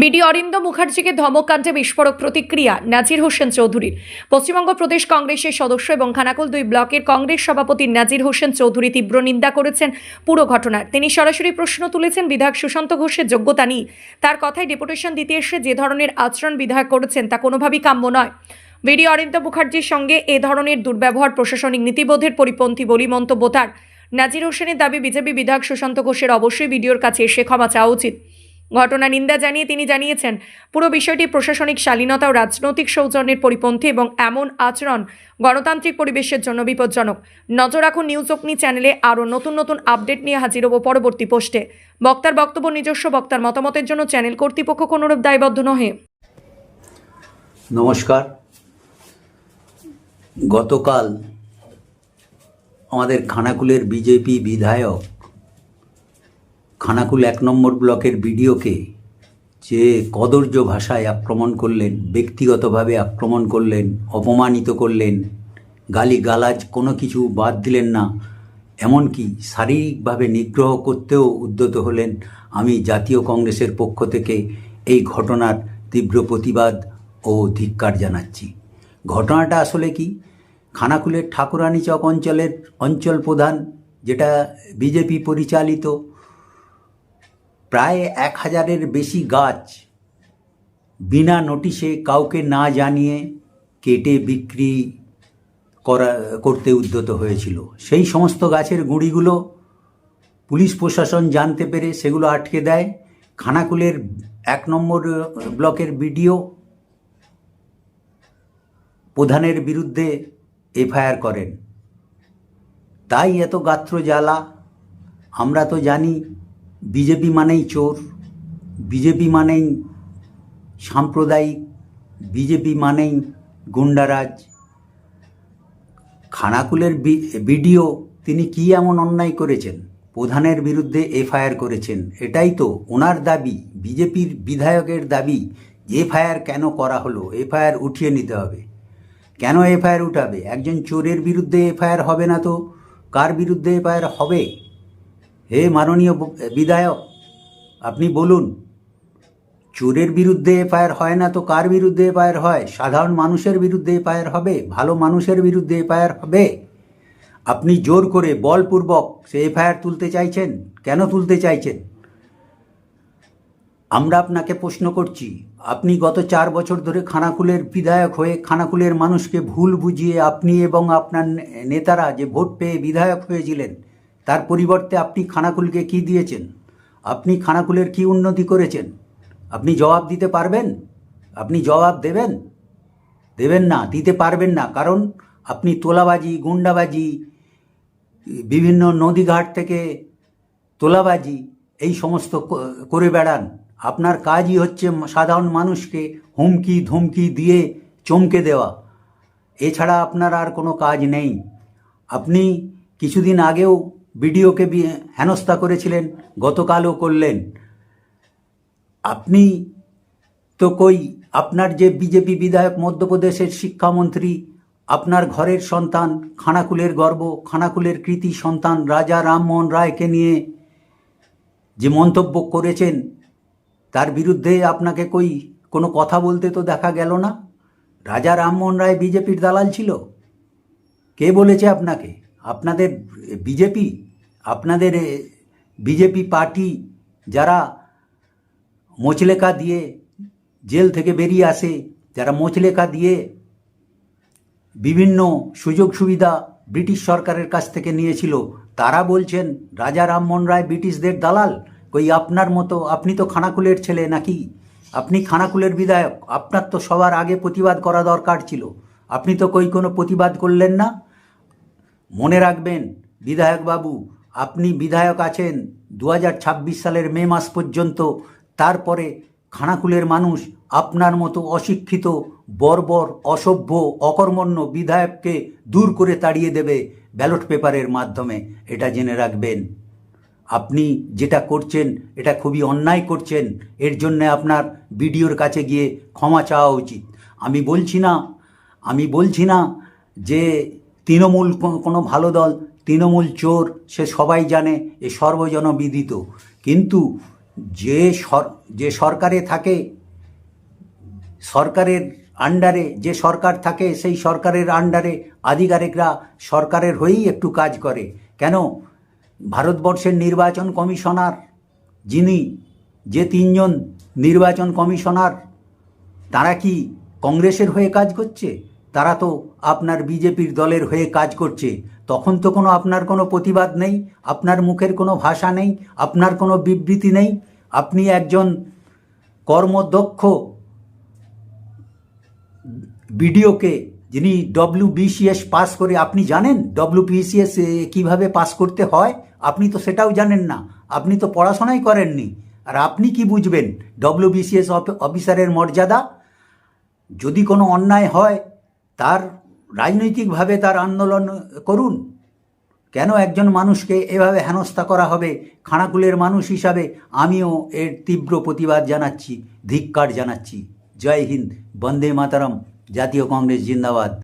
BD অরিন্দ মুখার্জিকে ধমকাণ্ডে বিস্ফোরক প্রতিক্রিয়া, নাজির হোসেন চৌধুরীর। পশ্চিমবঙ্গ প্রদেশ কংগ্রেসের সদস্য এবং খানাকুল দুই ব্লকের কংগ্রেস সভাপতি নাজির হোসেন চৌধুরী তীব্র নিন্দা করেছেন পুরো ঘটনার। তিনি সরাসরি প্রশ্ন তুলেছেন বিধায়ক সুশান্ত ঘোষের যোগ্যতা নিয়ে। তার কথায় ডেপুটেশন দিতে এসে যে ধরনের আচরণ বিধায়ক করেছেন তা কোনোভাবেই কাম্য নয়। বিডি অরিন্দ মুখার্জির সঙ্গে এ ধরনের দুর্ব্যবহার প্রশাসনিক নীতিবোধের পরিপন্থী বলি মন্তব্য তার। নাজির হোসেনের দাবি, বিজেপি বিধায়ক সুশান্ত ঘোষের অবশ্যই বিডিওর কাছে এসে ক্ষমা চাওয়া উচিত। ঘটনা নিন্দা জানিয়ে তিনি জানিয়েছেন, পুরো বিষয়টি প্রশাসনিক শালীনতা ও রাজনৈতিক সৌজন্যের পরিপন্থী এবং এমন আচরণ গণতান্ত্রিক পরিবেশের জন্য বিপজ্জনক। নজর রাখুন নিউজ অগ্নি চ্যানেলে আরও নতুন নতুন আপডেট নিয়ে হাজির হব পরবর্তী পোস্টে। বক্তার বক্তব্য নিজস্ব বক্তার মতামতের জন্য চ্যানেল কর্তৃপক্ষ কোনোরূপ দায়বদ্ধ নহে। নমস্কার। গতকাল আমাদের খানাকুলের বিজেপি বিধায়ক খানাকুল এক নম্বর ব্লকের বিডিওকে যে কদর্য ভাষায় আক্রমণ করলেন, ব্যক্তিগতভাবে আক্রমণ করলেন, অপমানিত করলেন গালি গালাজ কোনো কিছু বাদ দিলেন না, এমনকি শারীরিকভাবে নিগ্রহ করতেও উদ্যত হলেন, আমি জাতীয় কংগ্রেসের পক্ষ থেকে এই ঘটনার তীব্র প্রতিবাদ ও ধিক্কার জানাচ্ছি। ঘটনাটা আসলে কি? খানাকুলের ঠাকুরানী চক অঞ্চলের অঞ্চল প্রধান, যেটা বিজেপি পরিচালিত প্রায় এক হাজারের বেশি গাছ বিনা নোটিশে কাউকে না জানিয়ে কেটে বিক্রি করা, করতে উদ্যত হয়েছিল। সেই সমস্ত গাছের গুঁড়িগুলো পুলিশ প্রশাসন জানতে পেরে সেগুলো আটকে দেয়। খানাকুলের এক নম্বর ব্লকের বিডিও প্রধানের বিরুদ্ধে এফআইআর করেন। তাই এত গাত্র জ্বালা, আমরা তো জানি বিজেপি মানেই চোর, বিজেপি মানেই সাম্প্রদায়িক, বিজেপি মানেই গুন্ডারাজ। খানাকুলের বিডিও তিনি কি এমন অন্যায় করেছেন? প্রধানের বিরুদ্ধে এফআইআর করেছেন। এটাই তো ওনার দাবি, বিজেপির বিধায়কের দাবি, এফআইআর কেন করা হলো? এফআইআর উঠিয়ে নিতে হবে। কেন এফআইআর উঠাবে? একজন চোরের বিরুদ্ধে এফআইআর হবে না তো? কার বিরুদ্ধে এফআইআর হবে? হে মাননীয় বিধায়ক, আপনি বলুন, চোরের বিরুদ্ধে এফআইআর হয় না তো কার বিরুদ্ধে এফআইআর হয়? সাধারণ মানুষের বিরুদ্ধে এফআইআর হবে? ভালো মানুষের বিরুদ্ধে এফআইআর হবে? আপনি জোর করে বলপূর্বক সে এফআইআর তুলতে চাইছেন? কেন তুলতে চাইছেন? আমরা আপনাকে প্রশ্ন করছি, আপনি গত চার বছর ধরে খানাকুলের বিধায়ক হয়ে খানাকুলের মানুষকে ভুল বুঝিয়ে আপনি এবং আপনার নেতারা যে ভোট পেয়ে বিধায়ক হয়েছিলেন তার পরিবর্তে আপনি খানাকুলকে কি দিয়েছেন? আপনি খানাকুলের কি উন্নতি করেছেন? আপনি জবাব দিতে পারবেন? আপনি জবাব দেবেন? দেবেন না, দিতে পারবেন না, কারণ আপনি তোলাবাজি, গুন্ডাবাজি, বিভিন্ন নদীঘাট থেকে তোলাবাজি, এই সমস্ত করে বেড়ান। আপনার কাজই হচ্ছে সাধারণ মানুষকে হুমকি, ধমকি দিয়ে চমকে দেওয়া। এছাড়া আপনার আর কোনো কাজ নেই। আপনি কিছুদিন আগেও বিডিওকে হেনস্থা করেছিলেন, গতকালও করলেন। আপনি তো কই, আপনার যে বিজেপি বিধায়ক মধ্যপ্রদেশের শিক্ষামন্ত্রী, আপনার ঘরের সন্তান, খানাকুলের গর্ব, খানাকুলের কৃতি সন্তান রাজা রামমোহন রায়কে নিয়ে যে মন্তব্য করেছেন, তার বিরুদ্ধে আপনাকে কই কোনো কথা বলতে তো দেখা গেল না? রাজা রামমোহন রায় বিজেপির দালাল ছিল। কে বলেছে আপনাকে? আপনাদের বিজেপি আপনাদের বিজেপি পার্টি যারা মোচলেখা দিয়ে জেল থেকে বেরিয়ে আসে, যারা মোচলেখা দিয়ে বিভিন্ন সুযোগ সুবিধা ব্রিটিশ সরকারের কাছ থেকে নিয়েছিল, তারা বলছেন, রাজা রামমোহন রায় ব্রিটিশদের দালাল, কই আপনার মতো, আপনি তো খানাকুলের ছেলে নাকি? আপনি খানাকুলের বিধায়ক, আপনার তো সবার আগে প্রতিবাদ করা দরকার ছিল। আপনি তো কই কোনো প্রতিবাদ করলেন না? মনে রাখবেন, বিধায়ক বাবু, আপনি বিধায়ক আছেন দু হাজার ছাব্বিশ সালের মে মাস পর্যন্ত। তারপরে খানাকুলের মানুষ আপনার মতো অশিক্ষিত, বর্বর, অসভ্য, অকর্মণ্য বিধায়ককে দূর করে তাড়িয়ে দেবে ব্যালট পেপারের মাধ্যমে। এটা জেনে রাখবেন। আপনি যেটা করছেন, এটা খুবই অন্যায় করছেন। এর জন্য আপনার বিডিওর কাছে গিয়ে ক্ষমা চাওয়া উচিত। আমি বলছি না, আমি বলছি না যে তৃণমূল কোনো ভালো দল, তৃণমূল চোর, সে সবাই জানে, এ সর্বজনবিদিত। কিন্তু যে সর যে সরকারে থাকে, সরকারের আন্ডারে, যে সরকার থাকে, সেই সরকারের আন্ডারে আধিকারিকরা সরকারের হয়েই একটু কাজ করে। কেন? ভারতবর্ষের নির্বাচন কমিশনার যিনি, যে তিনজন নির্বাচন কমিশনার, তারা কি কংগ্রেসের হয়ে কাজ করছে? তারা তো আপনার বিজেপির দলের হয়ে কাজ করছে। তখন তো কোনো আপনার কোনো প্রতিবাদ নেই, আপনার মুখের কোনো ভাষা নেই, আপনার কোনো বিবৃতি নেই। আপনি একজন কর্মদক্ষ বিডিওকে, যিনি ডব্লিউ বিসিএস পাস করে, আপনি জানেন ডব্লিউ বিসিএস কীভাবে পাস করতে হয়? আপনি তো সেটাও জানেন না। আপনি তো পড়াশোনাই করেননি। আর আপনি কি বুঝবেন? ডব্লিউ বিসিএস অফিসারের মর্যাদা? যদি কোনো অন্যায় হয় তার রাজনৈতিকভাবে তার আন্দোলন করুন। কেন একজন মানুষকে এভাবে হেনস্থা করা হবে? খানাকুলের মানুষ হিসাবে আমিও এর তীব্র প্রতিবাদ জানাচ্ছি, ধিক্কার জানাচ্ছি। জয় হিন্দ, বন্দে মাতারম, জাতীয় কংগ্রেস জিন্দাবাদ।